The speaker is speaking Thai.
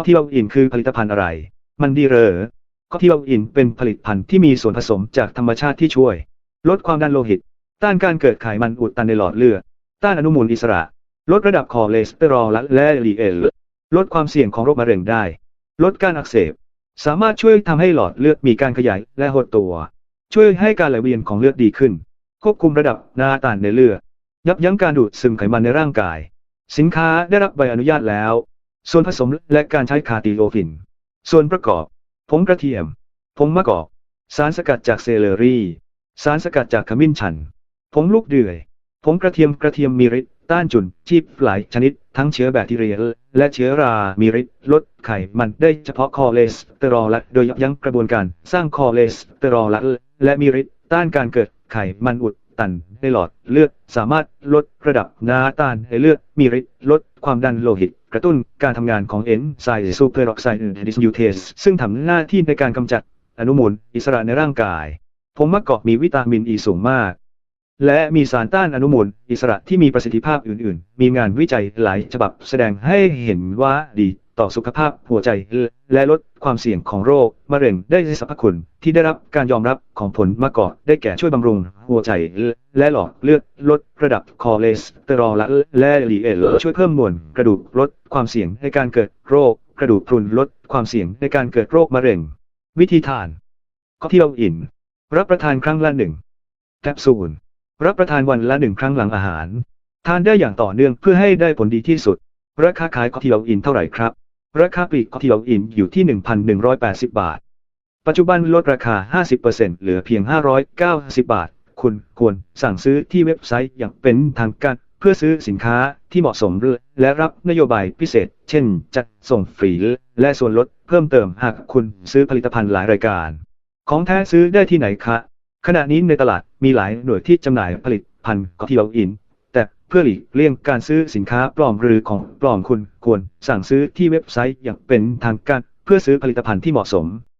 ก็ที่ว่าอินคือผลิตภัณฑ์อะไร มันดีเหรอก็ที่ว่าอินเป็นผลิตภัณฑ์ที่มีส่วนผสมจากธรรมชาติที่ช่วย ลดความดันโลหิต ต้านการเกิดไขมันอุดตันในหลอดเลือด ต้านอนุมูลอิสระ ลดระดับคอเลสเตอรอลและ LDL ลลดความเสี่ยงของโรคมะเร็งได้ ลดการอักเสบ สามารถช่วยทำให้หลอดเลือดมีการขยายและหดตัว ช่วยให้การไหลเวียนของเลือดดีขึ้น ควบคุมระดับน้ำตาลในเลือด ยับยั้งการดูดซึมไขมันในร่างกาย สินค้าได้รับใบอนุญาตแล้ว ส่วนผสมและการใช้คาติโอฟิน ส่วนประกอบ ผงกระเทียม ผงมะกอก สารสกัดจากเซเลอรี่ สารสกัดจากขมิ้นชัน ผงลูกเดือย ผงกระเทียมกระเทียมมีฤทธิ์ต้านจุนชีพหลายชนิด ทั้งเชื้อแบคทีเรีย และเชื้อรา มีฤทธิ์ลดไขมันได้เฉพาะคอเลสเตอรอลและโดยยับยั้งกระบวนการสร้างคอเลสเตอรอลและและมีฤทธิ์ต้านการเกิดไขมันอุด ตันในหลอดเลือดสามารถลดระดับน้ำตาลในเลือดมีฤทธิ์ลดความดันโลหิต กระตุ้นการทำงานของเอนไซม์ซูเปอร์ออกไซด์ดิสยูเทสซึ่งทำหน้าที่ในการกำจัดอนุมูลอิสระในร่างกายผงมะกอกมีวิตามินอ e ีสูงมาก และมีสารต้านอนุมูลอิสระที่มีประสิทธิภาพอื่น ๆ มีงานวิจัยหลายฉบับแสดงให้เห็นว่าดี ต่อสุขภาพหัวใจและลดความเสี่ยงของโรคมะเร็งได้สรรพคุณที่ได้รับการยอมรับของผลมะกอกได้แก่ช่วยบำรุงหัวใจและหลอดเลือดลดระดับคอเลสเตอรอลและลีเอลช่วยเพิ่มมวลกระดูกลดความเสี่ยงในการเกิดโรคกระดูกพรุนลดความเสี่ยงในการเกิดโรคมะเร็ง วิธีทานก็เที่ยวอิน รับประทานครั้งละหนึ่งแคปซูลรับประทานวันละหนึ่งครั้งหลังอาหาร ทานได้อย่างต่อเนื่องเพื่อให้ได้ผลดีที่สุด ราคาขายคอทิโออินเท่าไหร่ครับ ราคาปลีกคอทิโออินอยู่ที่ 1,180 บาท ปัจจุบันลดราคา 50%เหลือเพียง 590 บาท คุณควรสั่งซื้อที่เว็บไซต์อย่างเป็นทางการเพื่อซื้อสินค้าที่เหมาะสมและรับนโยบายพิเศษ เช่น จัดส่งฟรีและส่วนลดเพิ่มเติมหากคุณซื้อผลิตภัณฑ์หลายรายการ ของแท้ซื้อได้ที่ไหนคะ ขณะนี้ในตลาดมีหลายหน่วยที่จำหน่ายผลิตภัณฑ์คอทิโออิน เพื่อหลีกเลี่ยงการซื้อสินค้าปลอมหรือของปลอมคุณควรสั่งซื้อที่เว็บไซต์อย่างเป็นทางการเพื่อซื้อผลิตภัณฑ์ที่เหมาะสม